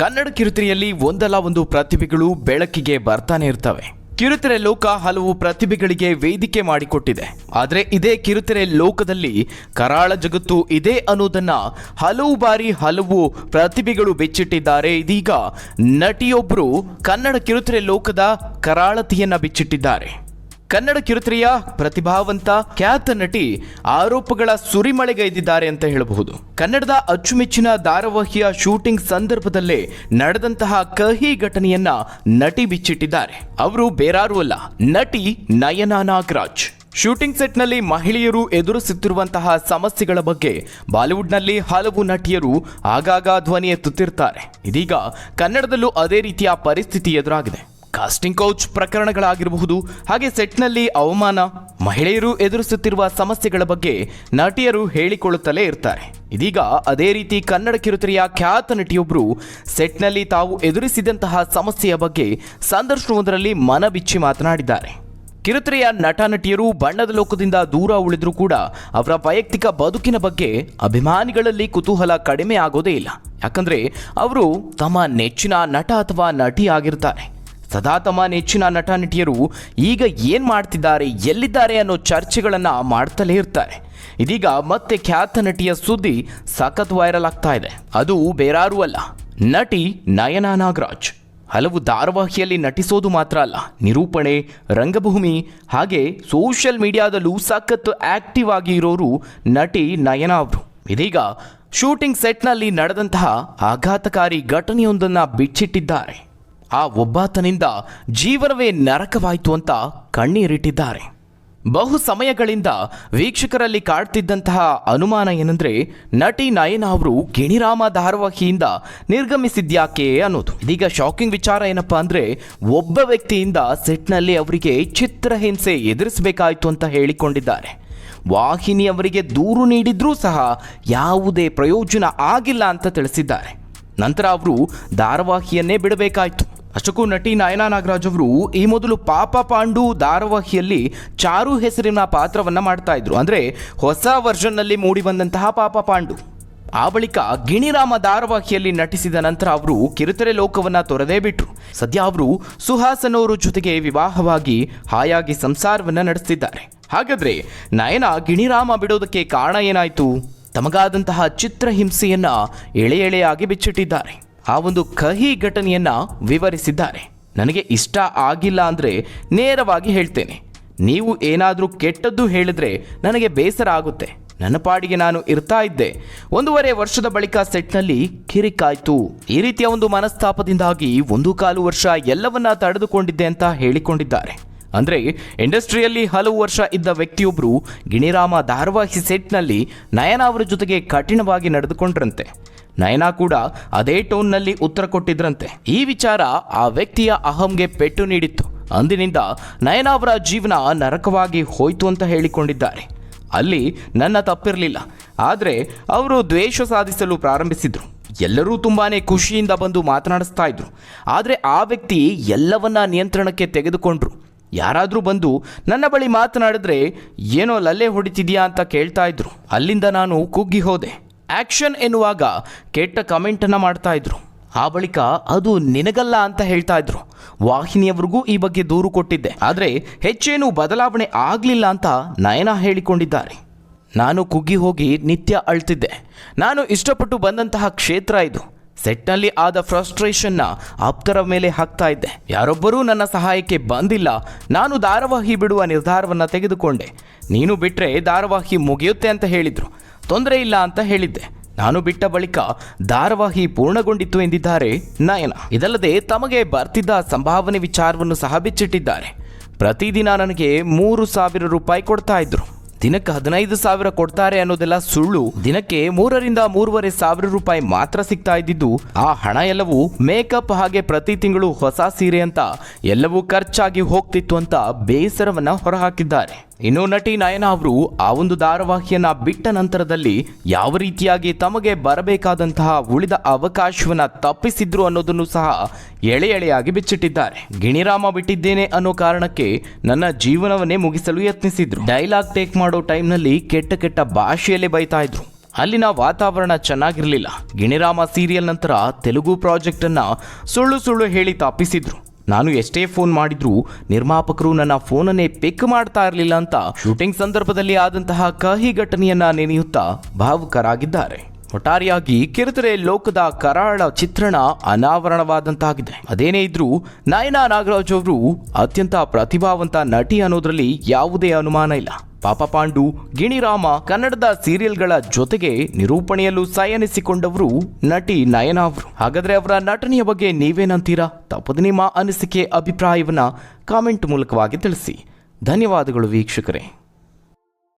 ಕನ್ನಡ ಕಿರುತೆರೆಯಲ್ಲಿ ಒಂದಲ್ಲ ಒಂದು ಪ್ರತಿಭೆಗಳು ಬೆಳಕಿಗೆ ಬರ್ತಾನೆ ಇರ್ತವೆ. ಕಿರುತೆರೆ ಲೋಕ ಹಲವು ಪ್ರತಿಭೆಗಳಿಗೆ ವೇದಿಕೆ ಮಾಡಿಕೊಟ್ಟಿದೆ. ಆದರೆ ಇದೇ ಕಿರುತೆರೆ ಲೋಕದಲ್ಲಿ ಕರಾಳ ಜಗತ್ತು ಇದೆ ಅನ್ನೋದನ್ನ ಹಲವು ಬಾರಿ ಹಲವು ಪ್ರತಿಭೆಗಳು ಬಿಚ್ಚಿಟ್ಟಿದ್ದಾರೆ. ಇದೀಗ ನಟಿಯೊಬ್ಬರು ಕನ್ನಡ ಕಿರುತೆರೆ ಲೋಕದ ಕರಾಳತೆಯನ್ನ ಬಿಚ್ಚಿಟ್ಟಿದ್ದಾರೆ. ಕನ್ನಡ ಕಿರುತೆರೆಯ ಪ್ರತಿಭಾವಂತ ಖ್ಯಾತ ನಟಿ ಆರೋಪಗಳ ಸುರಿಮಳೆಗೈದಿದ್ದಾರೆ ಅಂತ ಹೇಳಬಹುದು. ಕನ್ನಡದ ಅಚ್ಚುಮೆಚ್ಚಿನ ಧಾರಾವಾಹಿಯ ಶೂಟಿಂಗ್ ಸಂದರ್ಭದಲ್ಲೇ ನಡೆದಂತಹ ಕಹಿ ಘಟನೆಯನ್ನ ನಟಿ ಬಿಚ್ಚಿಟ್ಟಿದ್ದಾರೆ. ಅವರು ಬೇರಾರು ಅಲ್ಲ, ನಟಿ ನಯನಾ ನಾಗರಾಜ್. ಶೂಟಿಂಗ್ ಸೆಟ್ನಲ್ಲಿ ಮಹಿಳೆಯರು ಎದುರಿಸುತ್ತಿರುವಂತಹ ಸಮಸ್ಯೆಗಳ ಬಗ್ಗೆ ಬಾಲಿವುಡ್ನಲ್ಲಿ ಹಲವು ನಟಿಯರು ಆಗಾಗ ಧ್ವನಿ ಎತ್ತುತ್ತಿರ್ತಾರೆ. ಇದೀಗ ಕನ್ನಡದಲ್ಲೂ ಅದೇ ರೀತಿಯ ಪರಿಸ್ಥಿತಿ ಎದುರಾಗಿದೆ. ಕಾಸ್ಟಿಂಗ್ ಕೌಚ್ ಪ್ರಕರಣಗಳಾಗಿರಬಹುದು. ಹಾಗೆ ಸೆಟ್ನಲ್ಲಿ ಅವಮಾನ, ಮಹಿಳೆಯರು ಎದುರಿಸುತ್ತಿರುವ ಸಮಸ್ಯೆಗಳ ಬಗ್ಗೆ ನಟಿಯರು ಹೇಳಿಕೊಳ್ಳುತ್ತಲೇ ಇರ್ತಾರೆ. ಇದೀಗ ಅದೇ ರೀತಿ ಕನ್ನಡ ಕಿರುತೆರೆಯ ಖ್ಯಾತ ನಟಿಯೊಬ್ಬರು ಸೆಟ್ನಲ್ಲಿ ತಾವು ಎದುರಿಸಿದಂತಹ ಸಮಸ್ಯೆಯ ಬಗ್ಗೆ ಸಂದರ್ಶನವೊಂದರಲ್ಲಿ ಮನಬಿಚ್ಚಿ ಮಾತನಾಡಿದ್ದಾರೆ. ಕಿರುತೆರೆಯ ನಟ ನಟಿಯರು ಬಣ್ಣದ ಲೋಕದಿಂದ ದೂರ ಉಳಿದರೂ ಕೂಡ ಅವರ ವೈಯಕ್ತಿಕ ಬದುಕಿನ ಬಗ್ಗೆ ಅಭಿಮಾನಿಗಳಲ್ಲಿ ಕುತೂಹಲ ಕಡಿಮೆ ಆಗೋದೇ ಇಲ್ಲ. ಯಾಕಂದ್ರೆ ಅವರು ತಮ್ಮ ನೆಚ್ಚಿನ ನಟ ಅಥವಾ ನಟಿ ಆಗಿರ್ತಾರೆ. ಸದಾ ತಮ್ಮ ನೆಚ್ಚಿನ ನಟ ನಟಿಯರು ಈಗ ಏನು ಮಾಡ್ತಿದ್ದಾರೆ, ಎಲ್ಲಿದ್ದಾರೆ ಅನ್ನೋ ಚರ್ಚೆಗಳನ್ನು ಮಾಡ್ತಲೇ ಇರ್ತಾರೆ. ಇದೀಗ ಮತ್ತೆ ಖ್ಯಾತ ನಟಿಯ ಸುದ್ದಿ ಸಖತ್ ವೈರಲ್ ಆಗ್ತಾ ಇದೆ. ಅದು ಬೇರಾರೂ ಅಲ್ಲ, ನಟಿ ನಯನ ನಾಗರಾಜ್. ಹಲವು ಧಾರಾವಾಹಿಯಲ್ಲಿ ನಟಿಸೋದು ಮಾತ್ರ ಅಲ್ಲ, ನಿರೂಪಣೆ, ರಂಗಭೂಮಿ, ಹಾಗೆ ಸೋಷಿಯಲ್ ಮೀಡಿಯಾದಲ್ಲೂ ಸಖತ್ ಆಕ್ಟಿವ್ ಆಗಿ ಇರೋರು ನಟಿ ನಯನ ಅವರು. ಇದೀಗ ಶೂಟಿಂಗ್ ಸೆಟ್ನಲ್ಲಿ ನಡೆದಂತಹ ಆಘಾತಕಾರಿ ಘಟನೆಯೊಂದನ್ನು ಬಿಚ್ಚಿಟ್ಟಿದ್ದಾರೆ. ಆ ಒಬ್ಬಾತನಿಂದ ಜೀವನವೇ ನರಕವಾಯಿತು ಅಂತ ಕಣ್ಣೀರಿಟ್ಟಿದ್ದಾರೆ. ಬಹು ಸಮಯಗಳಿಂದ ವೀಕ್ಷಕರಲ್ಲಿ ಕಾಡ್ತಿದ್ದಂತಹ ಅನುಮಾನ ಏನಂದ್ರೆ ನಟಿ ನಯನ ಅವರು ಗಿಣಿರಾಮ ಧಾರವಾಹಿಯಿಂದ ನಿರ್ಗಮಿಸಿದ್ಯಾಕೆ ಅನ್ನೋದು. ಇದೀಗ ಶಾಕಿಂಗ್ ವಿಚಾರ ಏನಪ್ಪಾ ಅಂದ್ರೆ ಒಬ್ಬ ವ್ಯಕ್ತಿಯಿಂದ ಸೆಟ್ನಲ್ಲಿ ಅವರಿಗೆ ಚಿತ್ರಹಿಂಸೆ ಎದುರಿಸಬೇಕಾಯಿತು ಅಂತ ಹೇಳಿಕೊಂಡಿದ್ದಾರೆ. ವಾಹಿನಿ ಅವರಿಗೆ ದೂರು ನೀಡಿದ್ರೂ ಸಹ ಯಾವುದೇ ಪ್ರಯೋಜನ ಆಗಿಲ್ಲ ಅಂತ ತಿಳಿಸಿದ್ದಾರೆ. ನಂತರ ಅವರು ಧಾರವಾಹಿಯನ್ನೇ ಬಿಡಬೇಕಾಯಿತು. ಅಷ್ಟಕ್ಕೂ ನಟಿ ನಯನಾ ನಾಗರಾಜ್ ಅವರು ಈ ಮೊದಲು ಪಾಪ ಪಾಂಡು ಧಾರಾವಾಹಿಯಲ್ಲಿ ಚಾರು ಹೆಸರಿನ ಪಾತ್ರವನ್ನು ಮಾಡ್ತಾ ಇದ್ರು. ಅಂದರೆ ಹೊಸ ವರ್ಷನ್ನಲ್ಲಿ ಮೂಡಿ ಬಂದಂತಹ ಪಾಪ ಪಾಂಡು. ಆ ಬಳಿಕ ಗಿಣಿರಾಮ ಧಾರಾವಾಹಿಯಲ್ಲಿ ನಟಿಸಿದ ನಂತರ ಅವರು ಕಿರುತೆರೆ ಲೋಕವನ್ನು ತೊರೆದೇ ಬಿಟ್ರು. ಸದ್ಯ ಅವರು ಸುಹಾಸನ್ ಅವರ ಜೊತೆಗೆ ವಿವಾಹವಾಗಿ ಹಾಯಾಗಿ ಸಂಸಾರವನ್ನು ನಡೆಸ್ತಿದ್ದಾರೆ. ಹಾಗಾದರೆ ನಯನ ಗಿಣಿರಾಮ ಬಿಡೋದಕ್ಕೆ ಕಾರಣ ಏನಾಯಿತು? ತಮಗಾದಂತಹ ಚಿತ್ರಹಿಂಸೆಯನ್ನು ಎಳೆ ಎಳೆಯಾಗಿ ಬಿಚ್ಚಿಟ್ಟಿದ್ದಾರೆ. ಆ ಒಂದು ಕಹಿ ಘಟನೆಯನ್ನ ವಿವರಿಸಿದ್ದಾರೆ. ನನಗೆ ಇಷ್ಟ ಆಗಿಲ್ಲ ಅಂದ್ರೆ ನೇರವಾಗಿ ಹೇಳ್ತೇನೆ. ನೀವು ಏನಾದರೂ ಕೆಟ್ಟದ್ದು ಹೇಳಿದ್ರೆ ನನಗೆ ಬೇಸರ ಆಗುತ್ತೆ. ನನ್ನ ಪಾಡಿಗೆ ನಾನು ಇರ್ತಾ ಇದ್ದೆ. ಒಂದೂವರೆ ವರ್ಷದ ಬಳಿಕ ಸೆಟ್ನಲ್ಲಿ ಕಿರಿಕಾಯ್ತು. ಈ ರೀತಿಯ ಒಂದು ಮನಸ್ತಾಪದಿಂದಾಗಿ ಒಂದು ಕಾಲು ವರ್ಷ ಎಲ್ಲವನ್ನ ತಡೆದುಕೊಂಡಿದ್ದೆ ಅಂತ ಹೇಳಿಕೊಂಡಿದ್ದಾರೆ. ಅಂದ್ರೆ ಇಂಡಸ್ಟ್ರಿಯಲ್ಲಿ ಹಲವು ವರ್ಷ ಇದ್ದ ವ್ಯಕ್ತಿಯೊಬ್ಬರು ಗಿಣಿರಾಮ ಧಾರವಾಹಿ ಸೆಟ್ನಲ್ಲಿ ನಯನ ಅವರ ಜೊತೆಗೆ ಕಠಿಣವಾಗಿ ನಡೆದುಕೊಂಡ್ರಂತೆ. ನಯನ ಕೂಡ ಅದೇ ಟೋನ್ನಲ್ಲಿ ಉತ್ತರ ಕೊಟ್ಟಿದ್ರಂತೆ. ಈ ವಿಚಾರ ಆ ವ್ಯಕ್ತಿಯ ಅಹಂಗೆ ಪೆಟ್ಟು ನೀಡಿತ್ತು. ಅಂದಿನಿಂದ ನಯನಾ ಅವರ ಜೀವನ ನರಕವಾಗಿ ಹೋಯ್ತು ಅಂತ ಹೇಳಿಕೊಂಡಿದ್ದಾರೆ. ಅಲ್ಲಿ ನನ್ನ ತಪ್ಪಿರಲಿಲ್ಲ. ಆದರೆ ಅವರು ದ್ವೇಷ ಸಾಧಿಸಲು ಪ್ರಾರಂಭಿಸಿದ್ರು. ಎಲ್ಲರೂ ತುಂಬಾ ಖುಷಿಯಿಂದ ಬಂದು ಮಾತನಾಡಿಸ್ತಾ ಇದ್ರು. ಆದರೆ ಆ ವ್ಯಕ್ತಿ ಎಲ್ಲವನ್ನ ನಿಯಂತ್ರಣಕ್ಕೆ ತೆಗೆದುಕೊಂಡ್ರು. ಯಾರಾದರೂ ಬಂದು ನನ್ನ ಬಳಿ ಮಾತನಾಡಿದ್ರೆ, ಏನೋ ಲಲ್ಲೆ ಹೊಡಿತಿದ್ಯಾ ಅಂತ ಕೇಳ್ತಾ ಇದ್ರು. ಅಲ್ಲಿಂದ ನಾನು ಕುಗ್ಗಿ ಹೋದೆ. ಆಕ್ಷನ್ ಎನ್ನುವಾಗ ಕೆಟ್ಟ ಕಮೆಂಟನ್ನು ಮಾಡ್ತಾ ಇದ್ರು. ಆ ಬಳಿಕ ಅದು ನಿನಗಲ್ಲ ಅಂತ ಹೇಳ್ತಾ ಇದ್ರು. ವಾಹಿನಿಯವರಿಗೂ ಈ ಬಗ್ಗೆ ದೂರು ಕೊಟ್ಟಿದ್ದೆ. ಆದರೆ ಹೆಚ್ಚೇನು ಬದಲಾವಣೆ ಆಗಲಿಲ್ಲ ಅಂತ ನಯನ ಹೇಳಿಕೊಂಡಿದ್ದಾರೆ. ನಾನು ಕುಗ್ಗಿ ಹೋಗಿ ನಿತ್ಯ ಅಳ್ತಿದ್ದೆ. ನಾನು ಇಷ್ಟಪಟ್ಟು ಬಂದಂತಹ ಕ್ಷೇತ್ರ ಇದು. ಸೆಟ್ನಲ್ಲಿ ಆದ ಫ್ರಸ್ಟ್ರೇಷನ್ನ ಆಪ್ತರ ಮೇಲೆ ಹಾಕ್ತಾ ಇದ್ದೆ. ಯಾರೊಬ್ಬರೂ ನನ್ನ ಸಹಾಯಕ್ಕೆ ಬಂದಿಲ್ಲ. ನಾನು ಧಾರಾವಾಹಿ ಬಿಡುವ ನಿರ್ಧಾರವನ್ನು ತೆಗೆದುಕೊಂಡೆ. ನೀನು ಬಿಟ್ಟರೆ ಧಾರಾವಾಹಿ ಮುಗಿಯುತ್ತೆ ಅಂತ ಹೇಳಿದ್ರು. ತೊಂದರೆ ಇಲ್ಲ ಅಂತ ಹೇಳಿದ್ದೆ. ನಾನು ಬಿಟ್ಟ ಬಳಿಕ ಧಾರಾವಾಹಿ ಪೂರ್ಣಗೊಂಡಿತ್ತು ಎಂದಿದ್ದಾರೆ ನಯನ. ಇದಲ್ಲದೆ ತಮಗೆ ಬರ್ತಿದ್ದ ಸಂಭಾವನೆ ವಿಚಾರವನ್ನು ಸಹ ಬಿಚ್ಚಿಟ್ಟಿದ್ದಾರೆ. ಪ್ರತಿದಿನ ನನಗೆ ಮೂರು ಸಾವಿರ ರೂಪಾಯಿ ಕೊಡ್ತಾ ಇದ್ರು. ದಿನಕ್ಕೆ ಹದಿನೈದು ಸಾವಿರ ಕೊಡ್ತಾರೆ ಅನ್ನೋದೆಲ್ಲ ಸುಳ್ಳು. ದಿನಕ್ಕೆ ಮೂರರಿಂದ ಮೂರುವರೆ ಸಾವಿರ ರೂಪಾಯಿ ಮಾತ್ರ ಸಿಗ್ತಾ ಇದ್ದಿದ್ದು. ಆ ಹಣ ಎಲ್ಲವೂ ಮೇಕಪ್ ಹಾಗೆ ಪ್ರತಿ ತಿಂಗಳು ಹೊಸ ಸೀರೆ ಅಂತ ಎಲ್ಲವೂ ಖರ್ಚಾಗಿ ಹೋಗ್ತಿತ್ತು ಅಂತ ಬೇಸರವನ್ನ ಹೊರಹಾಕಿದ್ದಾರೆ. ಇನ್ನು ನಟಿ ನಯನ ಅವರು ಆ ಒಂದು ಧಾರಾವಾಹಿಯನ್ನ ಬಿಟ್ಟ ನಂತರದಲ್ಲಿ ಯಾವ ರೀತಿಯಾಗಿ ತಮಗೆ ಬರಬೇಕಾದಂತಹ ಉಳಿದ ಅವಕಾಶವನ್ನ ತಪ್ಪಿಸಿದ್ರು ಅನ್ನೋದನ್ನು ಸಹ ಎಳೆ ಎಳೆಯಾಗಿ ಬಿಚ್ಚಿಟ್ಟಿದ್ದಾರೆ. ಗಿಣಿರಾಮ ಬಿಟ್ಟಿದ್ದೇನೆ ಅನ್ನೋ ಕಾರಣಕ್ಕೆ ನನ್ನ ಜೀವನವನ್ನೇ ಮುಗಿಸಲು ಯತ್ನಿಸಿದ್ರು. ಡೈಲಾಗ್ ಟೇಕ್ ಮಾಡೋ ಟೈಮ್ನಲ್ಲಿ ಕೆಟ್ಟ ಕೆಟ್ಟ ಭಾಷೆಯಲ್ಲೇ ಬೈತಾ ಇದ್ರು. ಅಲ್ಲಿನ ವಾತಾವರಣ ಚೆನ್ನಾಗಿರಲಿಲ್ಲ. ಗಿಣಿರಾಮ ಸೀರಿಯಲ್ ನಂತರ ತೆಲುಗು ಪ್ರಾಜೆಕ್ಟ್ ಅನ್ನ ಸುಳ್ಳು ಸುಳ್ಳು ಹೇಳಿ ತಪ್ಪಿಸಿದ್ರು. ನಾನು ಎಷ್ಟೇ ಫೋನ್ ಮಾಡಿದ್ರೂ ನಿರ್ಮಾಪಕರು ನನ್ನ ಫೋನನ್ನೇ ಪಿಕ್ ಮಾಡ್ತಾ ಇರಲಿಲ್ಲ ಅಂತ ಶೂಟಿಂಗ್ ಸಂದರ್ಭದಲ್ಲಿ ಆದಂತಹ ಕಹಿ ಘಟನೆಯನ್ನ ನೆನೆಯುತ್ತಾ ಭಾವುಕರಾಗಿದ್ದಾರೆ. ಒಟ್ಟಾರೆಯಾಗಿ ಕಿರುತೆರೆ ಲೋಕದ ಕರಾಳ ಚಿತ್ರಣ ಅನಾವರಣವಾದಂತಾಗಿದೆ. ಅದೇನೇ ಇದ್ರೂ ನಯನಾ ನಾಗರಾಜ್ ಅವರು ಅತ್ಯಂತ ಪ್ರತಿಭಾವಂತ ನಟಿ ಅನ್ನೋದ್ರಲ್ಲಿ ಯಾವುದೇ ಅನುಮಾನ ಇಲ್ಲ. ಪಾಪ ಪಾಂಡು ಗಿಣಿರಾಮ ಕನ್ನಡದ ಸೀರಿಯಲ್ಗಳ ಜೊತೆಗೆ ನಿರೂಪಣೆಯಲ್ಲೂ ಸಯನಿಸಿಕೊಂಡವರು ನಟಿ ನಯನ ಅವರು. ಹಾಗಾದ್ರೆ ಅವರ ನಟನೆಯ ಬಗ್ಗೆ ನೀವೇನಂತೀರಾ? ತಪ್ಪದು ನಿಮ್ಮ ಅನಿಸಿಕೆ ಅಭಿಪ್ರಾಯವನ್ನ ಕಾಮೆಂಟ್ ಮೂಲಕವಾಗಿ ತಿಳಿಸಿ. ಧನ್ಯವಾದಗಳು ವೀಕ್ಷಕರೇ.